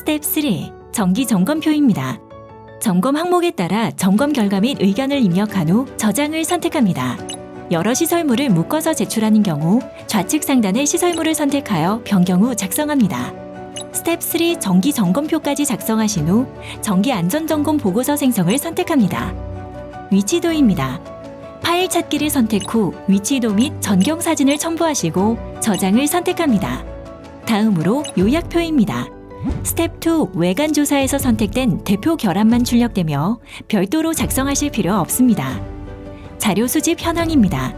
스텝 3. 정기 점검표입니다. 점검 항목에 따라 점검 결과 및 의견을 입력한 후 저장을 선택합니다. 여러 시설물을 묶어서 제출하는 경우 좌측 상단의 시설물을 선택하여 변경 후 작성합니다. 스텝 3 정기 점검표까지 작성하신 후 정기 안전점검 보고서 생성을 선택합니다. 위치도입니다. 파일 찾기를 선택 후 위치도 및 전경 사진을 첨부하시고 저장을 선택합니다. 다음으로 요약표입니다. 스텝 2 외관 조사에서 선택된 대표 결함만 출력되며 별도로 작성하실 필요 없습니다. 자료 수집 현황입니다.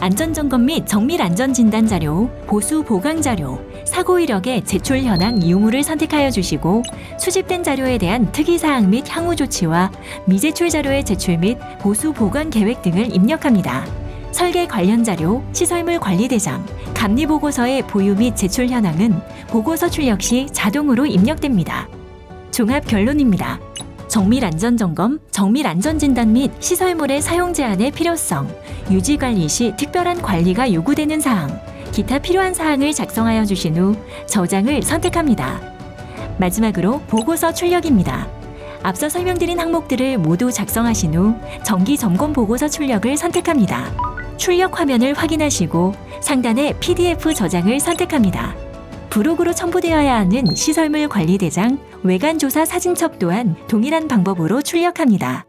안전 점검 및 정밀 안전 진단 자료, 보수 보강 자료, 사고 이력의 제출 현황 유무를 선택하여 주시고 수집된 자료에 대한 특이 사항 및 향후 조치와 미제출 자료의 제출 및 보수 보관 계획 등을 입력합니다. 설계 관련 자료, 시설물 관리 대장, 감리 보고서의 보유 및 제출 현황은 보고서 출력 시 자동으로 입력됩니다. 종합 결론입니다. 정밀 안전 점검, 정밀 안전 진단 및 시설물의 사용 제한의 필요성, 유지 관리 시 특별한 관리가 요구되는 사항, 기타 필요한 사항을 작성하여 주신 후 저장을 선택합니다. 마지막으로 보고서 출력입니다. 앞서 설명드린 항목들을 모두 작성하신 후 정기 점검 보고서 출력을 선택합니다. 출력 화면을 확인하시고 상단에 PDF 저장을 선택합니다. 부록으로 첨부되어야 하는 시설물 관리 대장, 외관 조사 사진첩 또한 동일한 방법으로 출력합니다.